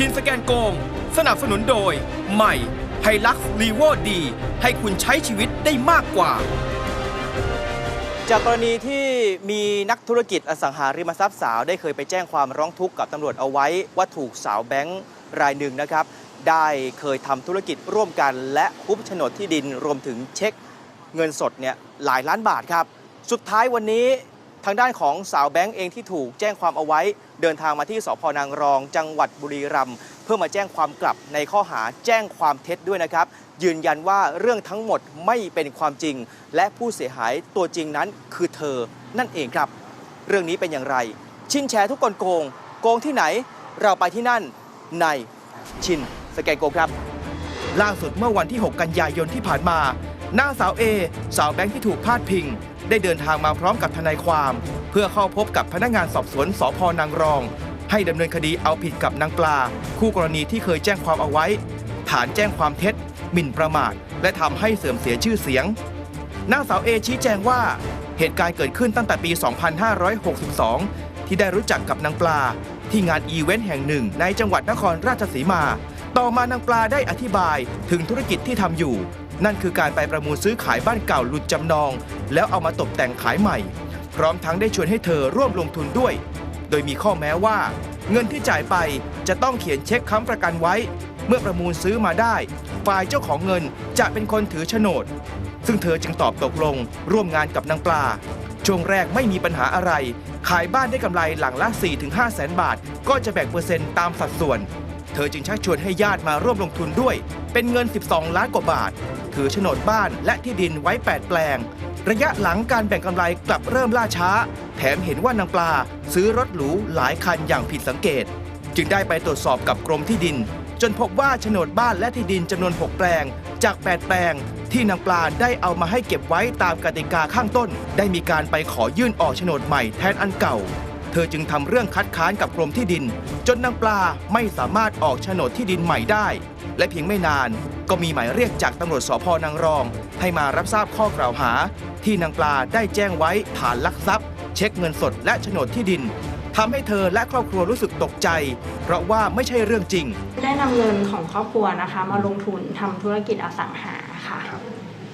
ชินสแกนโกง สนับสนุนโดย ใหม่ไฮลักซ์ลีโวดี ให้คุณใช้ชีวิตได้มากกว่า จากกรณีที่มีนักธุรกิจอสังหาริมทรัพย์สาวได้เคยไปแจ้งความร้องทุกข์กับตำรวจเอาไว้ ว่าถูกสาวแบงค์รายหนึ่งนะครับ ได้เคยทำธุรกิจร่วมกัน และฮุบโฉนดที่ดินรวมถึงเช็คเงินสดเนี่ยหลายล้านบาทครับ สุดท้ายวันนี้ ทางด้านของสาวแบงค์เองที่ถูกแจ้งความเอาไว้ เดินทางมาที่สพนางรอง จังหวัดบุรีรัมย์เพื่อมาแจ้งความกลับในข้อหาแจ้งความเท็จด้วยนะครับ ยืนยันว่าเรื่องทั้งหมดไม่เป็นความจริง และผู้เสียหายตัวจริงนั้นคือเธอนั่นเองครับ เรื่องนี้เป็นอย่างไร ชินแชร์ทุกคนโกง โกงที่ไหน เราไปที่นั่นในชินสแกนโกงครับ ล่าสุดเมื่อวันที่ 6 กันยายนที่ผ่านมานางสาวเอสาวแบงค์ที่ถูกพาดพิง ได้เดินทางมาพร้อมกับทนายความ เพื่อเข้าพบกับพนักงานสอบสวนสพนางรอง ให้ดำเนินคดีเอาผิดกับนางปลา คู่กรณีที่เคยแจ้งความเอาไว้ ฐานแจ้งความเท็จ หมิ่นประมาท และทำให้เสื่อมเสียชื่อเสียงนางสาวเอชี้แจงว่า เหตุการณ์เกิดขึ้นตั้งแต่ปี 2562 ที่ได้รู้จักกับนางปลา ที่งานอีเวนต์แห่งหนึ่งในจังหวัดนครราชสีมา ต่อมานางปลาได้อธิบายถึงธุรกิจที่ทำอยู่ นั่นคือการไปประมูลซื้อขายบ้านเก่าหลุดจำนอง แล้วเอามาตกแต่งขายใหม่ พร้อมทั้งได้ชวนให้เธอร่วมลงทุนด้วย โดยมีข้อแม้ว่า เงินที่จ่ายไปจะต้องเขียนเช็คค้ำประกันไว้ เมื่อประมูลซื้อมาได้ ฝ่ายเจ้าของเงินจะเป็นคนถือโฉนด ซึ่งเธอจึงตอบตกลง ร่วมงานกับนางปลา ช่วงแรกไม่มีปัญหาอะไร ขายบ้านได้กำไรหลังละ 4-5 แสนบาท ก็จะแบ่งเปอร์เซ็นต์ตามสัดส่วน เธอจึงชักชวนให้ญาติมาร่วมลงทุนด้วย เป็นเงิน 12 ล้านกว่าบาท ถือโฉนดบ้านและที่ดินไว้ 8 แปลง ระยะหลังการแบ่งกำไรกลับเริ่มล่าช้า แถมเห็นว่านางปลา ซื้อรถหรูหลายคันอย่างผิดสังเกต จึงได้ไปตรวจสอบกับกรมที่ดิน จนพบว่าโฉนดบ้านและที่ดินจำนวน 6 แปลง จาก 8 แปลงที่นางปลาได้เอามาให้เก็บไว้ตามกติกาข้างต้น ได้มีการไปขอยื่นออกโฉนดใหม่แทนอันเก่า เธอจึงทำเรื่องคัดค้านกับกรมที่ดิน จนนางปลาไม่สามารถออกโฉนดที่ดินใหม่ได้ และเพียงไม่นานก็มีหมายเรียกจากตำรวจสพนางรอง ให้มารับทราบข้อกล่าวหา ที่นางปลาได้แจ้งไว้ฐานลักทรัพย์ เช็คเงินสดและโฉนดที่ดินทำให้เธอและครอบครัวรู้สึกตกใจ เพราะว่าไม่ใช่เรื่องจริง ได้นำเงินของครอบครัวนะคะ มาลงทุนทำธุรกิจอสังหาค่ะ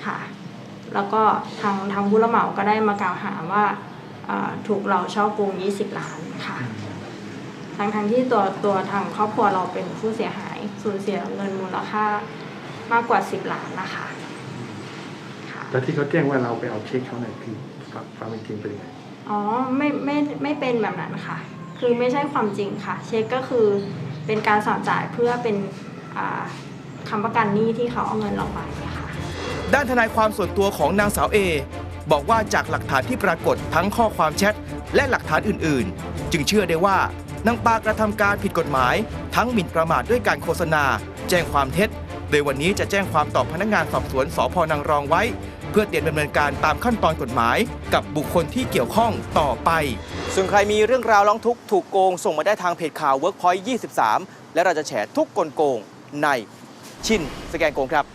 ค่ะ แล้วก็ทางทางผู้รับเหมาก็ได้มากล่าวหาว่า ถูกเราช่อโกง 20 ล้านค่ะ ทั้งทั้งที่ตัวตัวทางครอบครัวเราเป็นผู้เสียหายสูญเสียเงินมูลค่ามากกว่า 10 ล้านนะคะค่ะแล้วที่เขาแจ้งว่าเราไปเอาเช็คเขาเนี่ยคือความเป็นจริงเป็นยังไงอ๋อไม่ไม่ไม่เป็นแบบนั้นค่ะ คือไม่ใช่ความจริงค่ะ เช็คก็คือเป็นการสั่งจ่ายเพื่อเป็นอ่าคำประกันหนี้ที่เขาเอาเงินเราไปค่ะด้านทนายความส่วนตัวของนางสาวเอ บอกว่าจากหลักฐานที่ปรากฏทั้งข้อความแชทและหลักฐานอื่นๆ จึงเชื่อได้ว่านางปากระทำการผิดกฎหมาย ทั้งหมิ่นประมาทด้วยการโฆษณา แจ้งความเท็จ โดยวันนี้จะแจ้งความต่อพนักงานสอบสวนสพนางรองไว้ เพื่อเตรียมดำเนินการตามขั้นตอนกฎหมาย กับบุคคลที่เกี่ยวข้องต่อไป ส่วนใครมีเรื่องราวร้องทุกข์ถูกโกง ส่งมาได้ทางเพจข่าว Workpoint 23 และเราจะแฉทุกกลโกงในชินสแกนโกงครับ